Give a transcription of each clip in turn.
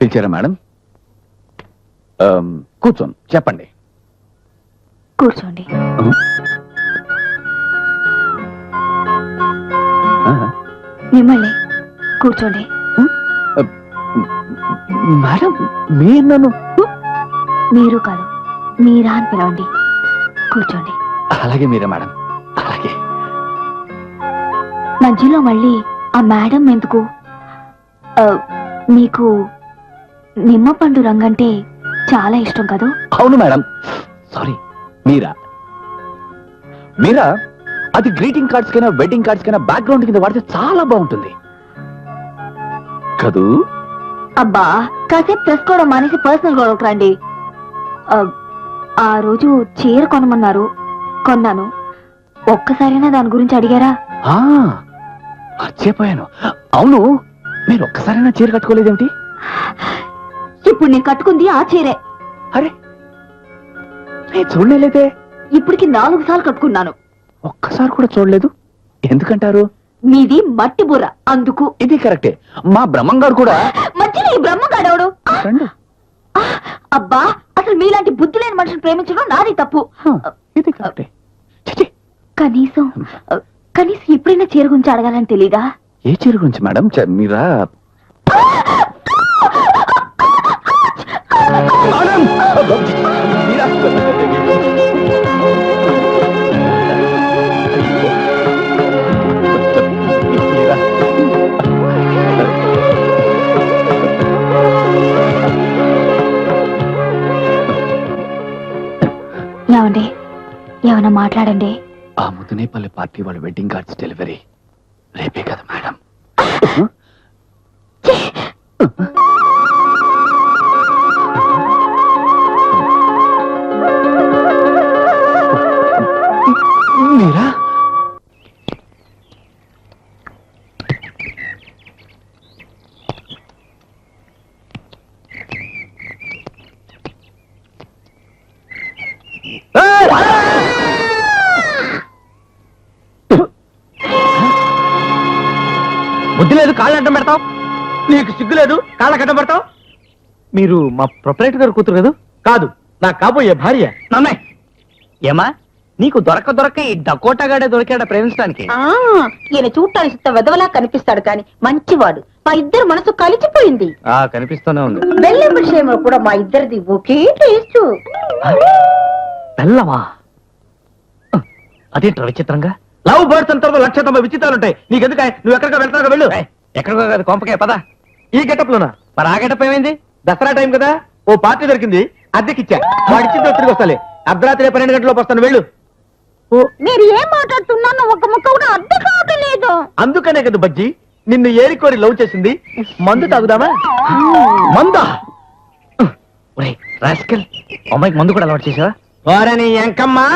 పిలిచారా మేడం? ఆమ్, కూర్చోండి చెప్పండి. కూర్చోండి. ఆ, మిమ్మల్ని కూర్చోండి. మేడం మీరు నన్ను మీరు కాదు మీరా అని పిలవండి. కూర్చోండి. అలాగే మీరే మేడం? అలాగే. మధ్యలో మళ్ళీ ఆ మేడం ఎందుకు? ఆ, మీకు నిమ్మ పండు రంగంటే చాలా ఇష్టం కదా? అవును మేడం. సారీ మీరా? మీరా? అది గ్రీటింగ్ కార్డ్స్ కైనా వెడ్డింగ్ కార్డ్స్ కైనా బ్యాక్గ్రౌండ్ కింద వాడితే చాలా బాగుంటుంది. కదూ? అబ్బా కాసేపు తెలుసుకోవడం మానేసి పర్సనల్ గొడవకు రండి. ఆ, ఆ రోజు చీర కొనమన్నారు. కొన్నాను. ఒక్కసారైనా దాని గురించి అడిగారా? ఆ, మర్చిపోయాను. అవును మీరు ఒక్కసారైనా చీర కట్టుకోలేదేమిటి? ఇప్పుడు నేను కట్టుకుంది ఆ చీరే. అరే నేను చూడలేదే. ఇప్పటికి నాలుగు సార్లు కట్టుకున్నాను. ఒక్కసారి కూడా చూడలేదు. ఎందుకంటారు? మీది మట్టి బుర్ర అందుకు. ఇది కరెక్టే. మా బ్రహ్మంగారు కూడా మధ్యలో ఈ బ్రహ్మగాడవడు రండి. ఆ, అబ్బా అసలు మీలాంటి బుద్ధి లేని మనుషులు ప్రేమించడం నాది తప్పు. ఇది కరెక్టే. కనీసం కనీసం ఎప్పుడైనా చీర గురించి అడగాలని తెలీదా? ఏ చీర గురించి మేడం? మీరా? ఏమండి? ఏమన్నా మాట్లాడండి. ఆ ముదునేపల్లి పార్టీ వాళ్ళ వెడ్డింగ్ కార్డ్స్ డెలివరీ రేపే కదా మేడం. బుద్ధి లేదు కాళ్ళు అడ్డం పెడతావు? నీకు సిగ్గు లేదు కాళ్ళకి అడ్డం పెడతావు? మీరు మా ప్రొపరేటర్ గారు కూతురు కదా? కాదు నా కాబోయే భార్య నన్నే. ఏమా? నీకు దొరక దొరక ఈ డకోటాగాడే దొరికాడా ప్రేమించడానికి? ఆ ఈయన చూడటానికి సుత్త వెదవలా కనిపిస్తాడు కానీ మంచివాడు. మా ఇద్దరు మనసు కలిసిపోయింది. ఆ కనిపిస్తూనే ఉంది. బెల్లం విషయంలో కూడా మా ఇద్దరిది ఒకే టేస్ట్. బెల్లమా? అదేంట్రా విచిత్రంగా? లవ్ బర్డ్స్ అంతా లక్ష తొంభై విచిత్రాలు ఉంటాయి నీకెందుకు నువ్వు ఎక్కడికి వెళ్తావు వెళ్ళు. ఎక్కడికో కాదు కొంపకే పద. ఈ గెటప్ లోనా మరి ఆ గెటప్ ఏమైంది? దసరా టైం కదా. ఓ పార్టీ దొరికింది. అద్దెకిచ్చా వాడిచ్చింది తిరిగి వస్తాలే. అర్ధరాత్రి పన్నెండు గంటలకు వస్తాను వెళ్ళు. ఓ మీరు ఏం మాట్లాడుతున్నానో ఒక ముక్క కూడా అర్థం కావట్లేదు. అందుకనే కదా బజ్జి నిన్ను ఏరికోరి లవ్ చేసింది. మందు తాగుదామా? మందా? ఒరేయ్ రాస్కల్ అమ్మాయికి మందు కూడా అలవాటు చేసావా? వారని ఎంకమ్మా?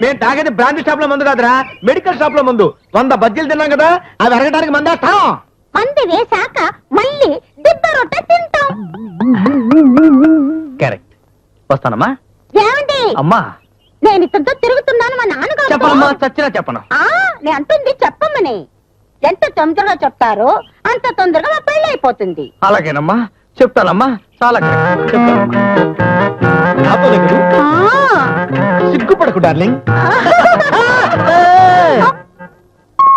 మేము తాగేది బ్రాండ్ షాప్లో మందు కాదురా. మెడికల్ షాప్లో మందు. వంద బజ్జీలు తిన్నాం కదా అవి అరగడానికి మందేస్తాం మంది వేశాక మళ్ళీ దిబ్బ రొట్టె తింటాం. కరెక్ట్ వస్తానమ్మా? ఏమండి? అమ్మా. నేను ఇతనితో తిరుగుతున్నాను మా చెప్పనమ్మా నాన్నగారు చచ్చినా చెప్పను. ఆ నేను అంటుంది చెప్పమని ఎంత తొందరగా చెప్తారో అంత తొందరగా మా పెళ్ళి అయిపోతుంది అలాగేనమ్మా. చెప్తానమ్మా. చాలా. చెప్తానమ్మా. నాతోనే కదూ? సిగ్గుపడకు డార్లింగ్.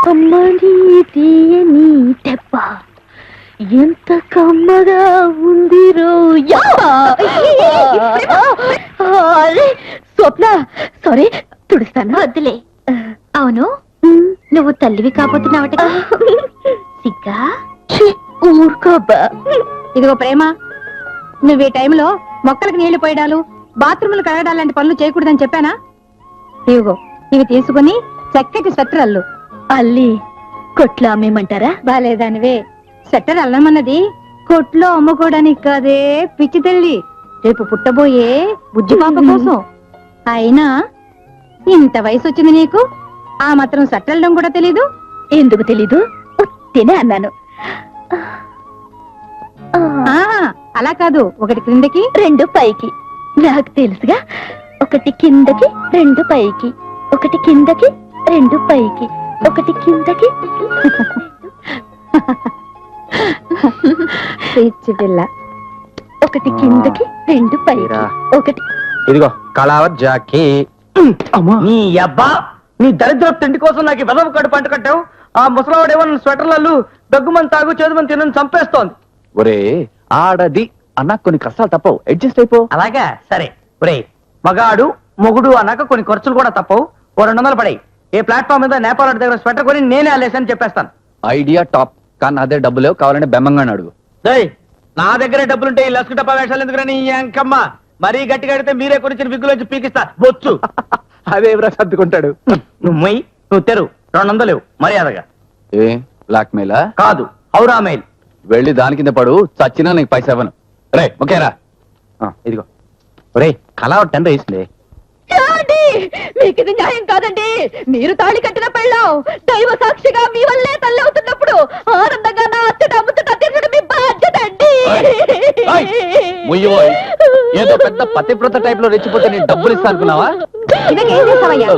కమ్మని తీయని దెబ్బ. ఎంత కమ్మగా ఉంది రోజా స్వప్న సారీ తుడుస్తాను. వద్దులే. అవును? నువ్వు తల్లివి కాబోతున్నావట సిగ్గా? ఊరుకోబ్బా ఇదిగో ప్రేమ నువ్వు ఈ టైంలో మొక్కలకు నీళ్ళు పోయడాలు బాత్రూములు కడగడాలు లాంటి పనులు చేయకూడదని చెప్పానా? ఇదిగో ఇవి తీసుకుని చక్కటి స్వెటర్ అల్లు. అల్లి కొట్ల అమ్మేమంటారా బాలేదానివే. స్వెటర్ అల్లమన్నది కొట్లో అమ్ముకోవడానికి కాదే పిచ్చి తల్లి. రేపు పుట్టబోయే బుజ్జి పాప కోసం. అయినా ఇంత వయసు వచ్చింది నీకు? ఆ మాత్రం సట్టలడం కూడా తెలీదు? ఎందుకు తెలీదు? ఉత్తినే అన్నాను. అలా కాదు. ఒకటి క్రిందకి. రెండు పైకి. నాకు తెలుసుగా ఒకటి కిందకి రెండు పైకి ఒకటి కిందకి రెండు పైకి ఒకటి కిందకి పిచ్చి పిల్ల. ఒకటి కిందకి రెండు పైకి. ఒకటి ఇదిగో కళావత్ జాకీ. నీ అబ్బా నీ దరిద్ర తిండి కోసం నాకు వెదవ కడు పంట కట్టావు. ఆ ముసలావాడేమో నన్ను స్వెటర్లలో దగ్గుమని తాగు చేదుమని తినని చంపేస్తోంది. ఒరే ఆడది అన్న కొన్ని కష్టాలు తప్పవు. అడ్జస్ట్ అయిపో. అలాగా? సరే. ఒరే మగాడు మొగుడు అన్నాక కొన్ని ఖర్చులు కూడా తప్పవు. ఓ రెండు వందలు పడాయి. ఏ ప్లాట్ఫామ్ మీద నేపాల్ దగ్గర స్వెటర్ కొని నేనే అల్లేసని చెప్పేస్తాను. Idea top. కానీ అదే డబ్బు లేవు. కావాలంటే బెమ్మంగా అడుగు. నా దగ్గరే డబ్బులుంటే ఈ లస్కు డబ్బా వేషాలు ఎందుకురా నీ అంకమ్మ మరీ గట్టిగా అడిగితే మీరే కొనిచ్చిన విగ్గులోంచి పీకిస్తా. బొచ్చు. అదే ఎవరా సర్దుకుంటాడు. నువ్వు మొయ్యి నువ్వు తెరు. రెండు వందలు మర్యాదగా. ఏ బ్లాక్ మెయిలా కాదు హౌరా మెయిల్. వెళ్ళి దాని కింద పడు. చచ్చినా నీకు పైసా ఇవ్వను. రే ఓకేరా ఆ, ఇదిగో. ఒరే కళా టెన్ వేసింది? మీకు ఇది న్యాయం కాదండి. మీరు తాళి కట్టిన పెళ్ళాం. దైవ సాక్షిగా మీ వల్లే తల్లి అవుతున్నప్పుడు ఆనందంగా నా అమ్ముతున్న తిరుగుడు మీ బాధ్యత అండి. ఏదో పెద్ద పతివ్రత టైప్లో రెచ్చిపోతే నేను డబ్బులు ఇస్తా అనుకున్నావా? ఇదకి చేస్తావయ్యా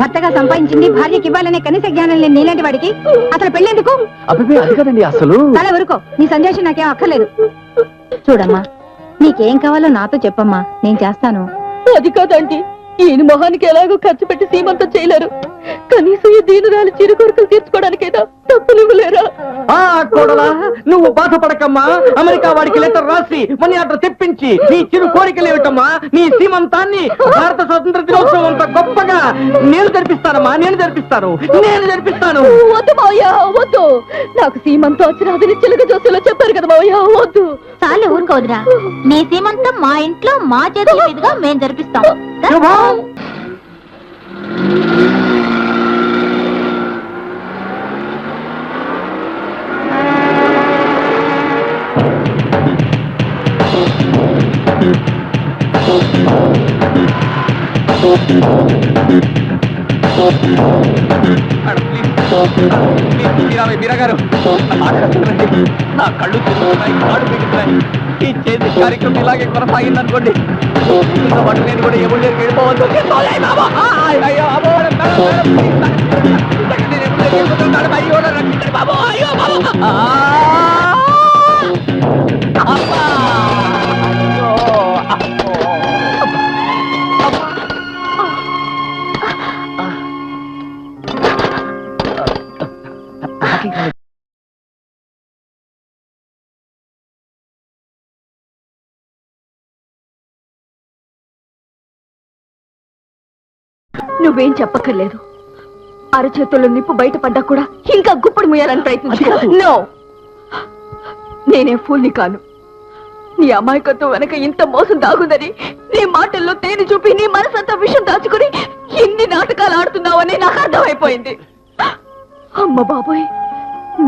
భర్తగా సంపాదించింది భార్యకి ఇవ్వాలనే కనీస జ్ఞానం లేని నీలాంటి వాడికి అసలు పెళ్ళెందుకు? అది కదండి అసలు. చాలా వరకు నీ సందేశం నాకేం అక్కర్లేదు. చూడమ్మా నీకేం కావాలో నాతో చెప్పమ్మా నేను చేస్తాను. అది కాదండి ఈయన మొహానికి ఎలాగో ఖర్చు పెట్టి సీమంతం చేయలేరు. కనీసం ఈ దీనురాలు చిరు కొరకలు తీర్చుకోవడానికైనా డబ్బులు ఇవ్వలేరు? ఆ కోడలా నువ్వు బాధపడకమ్మా. అమెరికా వాడికి లెటర్ రాసి మనీ ఆర్డర్ తెప్పించి నీ చిరు కోరికలు ఏమిటమ్మా? నీ సీమంతాన్ని భారత స్వతంత్ర దినోత్సవం అంత గొప్పగా నేను జరిపిస్తానమ్మా నేను జరిపిస్తాను నేను జరిపిస్తాను. వద్దు మావయ్య వద్దు. నాకు సీమంతం వచ్చిన అదిని చిలుక జోసులో చెప్పారు కదా మావయ్య వద్దు. చాలు ఊరుకోదురా. నీ సీమంతం మా ఇంట్లో మా చేతుల మీదుగా మేం జరిపిస్తాం. శుభం నా కళ్ళు తిరుగుతున్నాయి కాడు పెరుగుతున్నాయి ఈ చేతి కార్యక్రమం ఇలాగే కొనసాగింది అనుకోండి వాటి నేను కూడా ఎవరు లేరు వెళ్ళిపోవద్దు అయ్యో, అబ్బో, అయ్యో, బాబు, అయ్యో, బాబు! నువ్వేం చెప్పక్కర్లేదు. అరచేతుల్లో నిప్పు బయటపడ్డా కూడా ఇంకా గుప్పడి ముయ్యాలని ప్రయత్నించు నో నేనే ఫూల్ని కాను. నీ అమాయకత్వం వెనక ఇంత మోసం దాగుందని నీ మాటల్లో తేనె చూపి నీ మనసంతా విషం దాచుకుని ఎన్ని నాటకాలు ఆడుతున్నావని నాకు అర్థమైపోయింది. అమ్మ బాబోయ్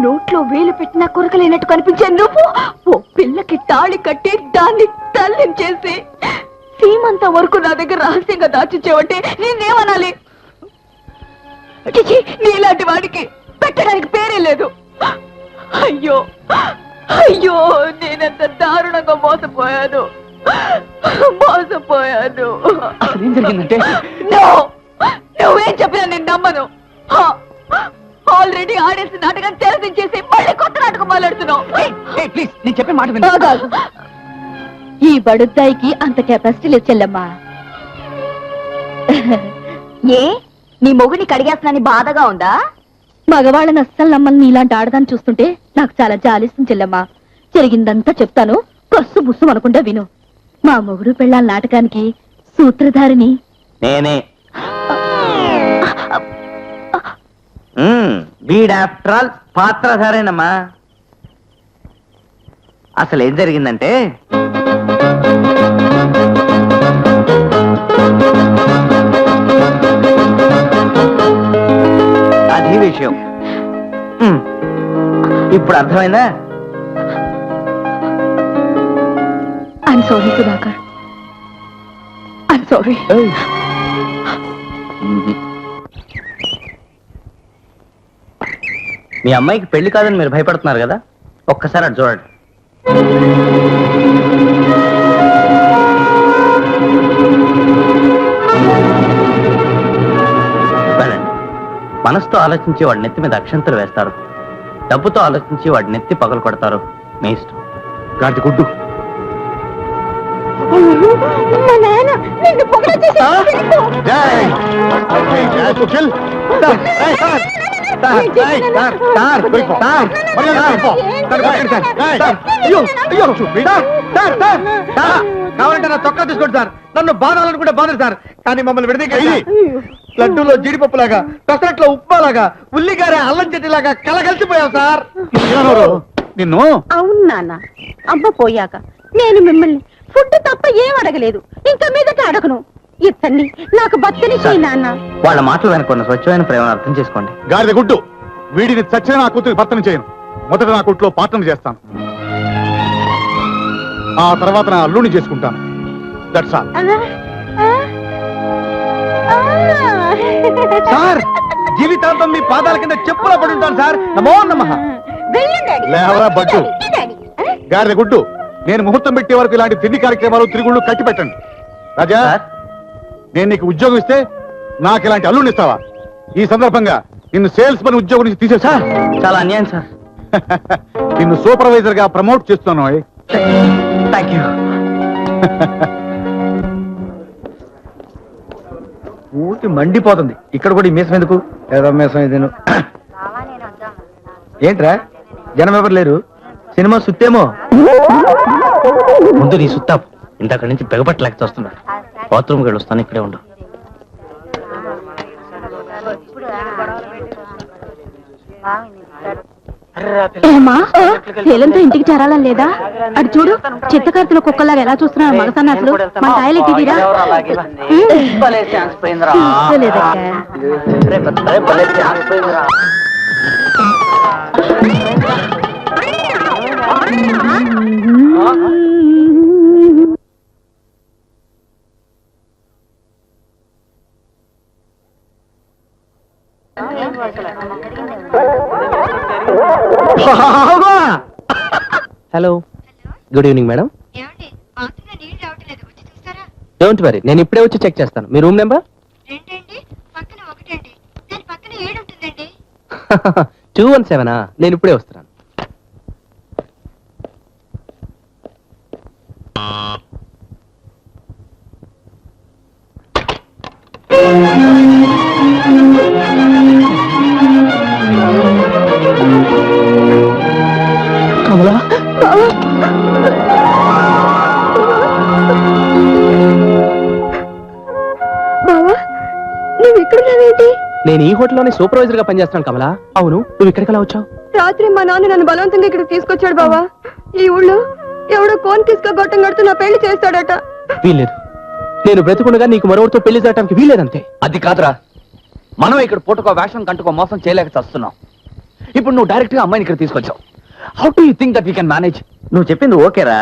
నోట్లో వేలు పెట్టినా కొరకలేనట్టు కనిపించే నువ్వు ఓ పిల్లకి తాళి కట్టి దాన్ని తల్లిని చేసి సీమంత వరకు నా దగ్గర రహస్యంగా దాచిచ్చావంటే నేనేమనాలి నీలాంటి వాడికి పెట్టడానికి పేరే లేదు. అయ్యో అయ్యో నేనంత దారుణంగా మోసపోయాను. మోసపోయాను! నువ్వేం చెప్పినా నేను నమ్మను. ఆల్రెడీ ఆడేసి నాటకం తెరదించేసి మళ్ళీ కొత్త నాటకం మొదలెడుతున్నావు ప్లీజ్ నేను చెప్పే మాట. ఈ బడుద్దాయికి అంత కెపాసిటీ లేదు చెల్లమ్మా. ఏ? నీ మొగుని కడిగేస్తున్నాని బాధగా ఉందా? మగవాళ్ళని అస్సలు నమ్మని నీలాంటి ఆడదాన్ని చూస్తుంటే నాకు చాలా జాలిస్తుంది చెల్లమ్మా. జరిగిందంతా చెప్తాను కస్సు బుస్సు అనకుండా విను. మా మొగుడు పెళ్ళాల నాటకానికి సూత్రధారిని. నేనే. బీడ్ ఆఫ్టర్ ఆల్ పాత్రధారేనమ్మా. అసలు ఏం జరిగిందంటే అది విషయం. ఇప్పుడు అర్థమైందా? I'm sorry Sudhakar I'm sorry మీ అమ్మాయికి పెళ్ళి కాదని మీరు భయపడుతున్నారు కదా? ఒక్కసారి అటు చూడండి. మనసుతో ఆలోచించి వాడి నెత్తి మీద అక్షంతలు వేస్తారు. డబ్బుతో ఆలోచించి వాడి నెత్తి పగలు కొడతారు. మీ ఇష్టం. గాడి గుడ్డు. కావాలంటే నా చొక్కా తీసుకోండి సార్. నన్ను బాధాలనుకుంటే బాధలు సార్. కానీ మమ్మల్ని విడదీయండి లడ్డూలో జీడిపప్పులాగా పెసరట్లో ఉప్మాలాగా ఉల్లిగారే అల్లం చెట్టిలాగా కలగలిసిపోయావు సార్. నిన్ను? అవును నాన్న. అమ్మ పోయాక నేను మిమ్మల్ని ఫుడ్ తప్ప ఏం అడగలేదు. ఇంకా మీదట అడగను. ఇతన్ని నాకు చేయి నాన్న. వాళ్ళ మాటలు వెనుకున్న స్వచ్ఛమైన ప్రేమను అర్థం చేసుకోండి. గాడిద గుడ్డు వీడిని చచ్చిన నా కూతురికి భర్తను చేయను. మొదట నా కుట్లో పాత్రను చేస్తాను. ఆ తర్వాత నా అల్లుని చేసుకుంటాను. That's all. సార్ జీవితాంతం మీ పాదాల కింద చెప్పులా పడి ఉంటాను సార్. నమో నమ. లేవరా బట్టు. గుడ్డు. నేను ముహూర్తం పెట్టే వరకు ఇలాంటి తిండి కార్యక్రమాలు తిరుగుళ్ళు కట్టి పెట్టండి రాజా సార్? నేను నీకు ఉద్యోగం ఇస్తే నాకు ఇలాంటి అల్లుని ఇస్తావా? ఈ సందర్భంగా నిన్ను సేల్స్ పని ఉద్యోగం నుంచి తీసేసా చాలా అన్యాయం సార్. నిన్ను సూపర్వైజర్గా ప్రమోట్ చేస్తున్నాను ఓయ్. థ్యాంక్ యూ ఊటి మండిపోతుంది. ఇక్కడ కూడా ఈ మీసం ఎందుకు? ఏదో మీసం ఇదేను ఏంట్రా? జనం ఎవరు లేరు? సినిమా సుత్తేమో? ముందు నీ సుత్తాపు ఇంతక్కడి నుంచి పెగపట్టలేక చూస్తున్నా బాత్రూమ్కి వెళ్ళి వస్తాను ఇక్కడే ఉండు. శైలంతో ఇంటికి చేరాలని లేదా? అటు చూడు చిత్తకార్తెల కుక్కలాగా ఎలా చూస్తున్నారు మగసన్న అసలు మన టాయిలెట్ ఇదిరా hello good evening madam don't worry నేను ఇప్పుడే వచ్చి చెక్ చేస్తాను. మీ రూమ్ నెంబర్ టూ వన్ సెవెనా నేను ఇప్పుడే వస్తున్నాను. నేను ఈ హోటల్లోనే సూపర్వైజర్గా పనిచేస్తాను కమలా. అవును నువ్వు ఇక్కడికి వచ్చావు? రాత్రి మా నాన్న నన్ను బలవంతంగా ఇక్కడికి తీసుకొచ్చాడు బావా. ఈ ఊళ్ళో ఎవడో కోన్ తీసుకో గొట్టం కడుతూ నా పెళ్ళి చేస్తాడట. వీల్లేదు. నేను బ్రతికుండగా నీకు మరొకరితో పెళ్ళి చేయడానికి వీల్లేదంతే. అది కాదురా. మనం ఇక్కడ పూటకో వేషం కంటుకో మోసం చేయలేక చస్తున్నాం. ఇప్పుడు నువ్వు డైరెక్ట్గా అమ్మాయిని ఇక్కడ తీసుకొచ్చావు. How do you think that we can manage నువ్వు చెప్పింది ఓకేరా.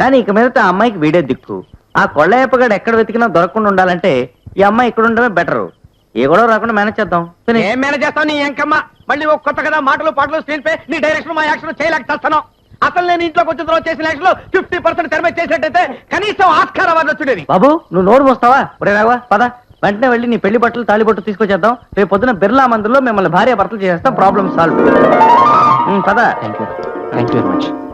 కానీ ఇక మీదట ఆ అమ్మాయికి వీడే దిక్కు. ఆ కొళ్ళయ్యప్పగాడు ఎక్కడ వెతికినా దొరకకుండా ఉండాలంటే ఈ అమ్మాయి ఇక్కడ ఉండడమే బెటర్. ఏ గొడవ రాకుండా మేనేజ్ చేద్దాం. ఏం మేనేజ్ చేస్తావు నీ ఎంకమ్మ? మళ్ళీ ఒక కొత్త కదా మాటలు పాటలు స్క్రీన్ పే నీ డైరెక్షన్ మా యాక్షన్ చేయలేక చేస్తాను అసలు నేను ఇంట్లోకి వచ్చిన తర్వాత చేసిన యాక్షన్లో ఫిఫ్టీ పర్సెంట్ తెరమే చేసినట్టయితే కనీసం ఆస్కార్ అవార్డు వచ్చుడేది బాబు నువ్వు నోరు మోస్తావా? ఒరే రావా పద. వెంటనే వెళ్ళి నీ పెళ్ళి బట్టలు తాళి బొట్టు తీసుకొచ్చేద్దాం. రేపు పొద్దున బిర్లా మందులో మిమ్మల్ని భార్య భర్తలు చేసేస్తాం. ప్రాబ్లమ్ సాల్వ్ పద. Thank you thank you very much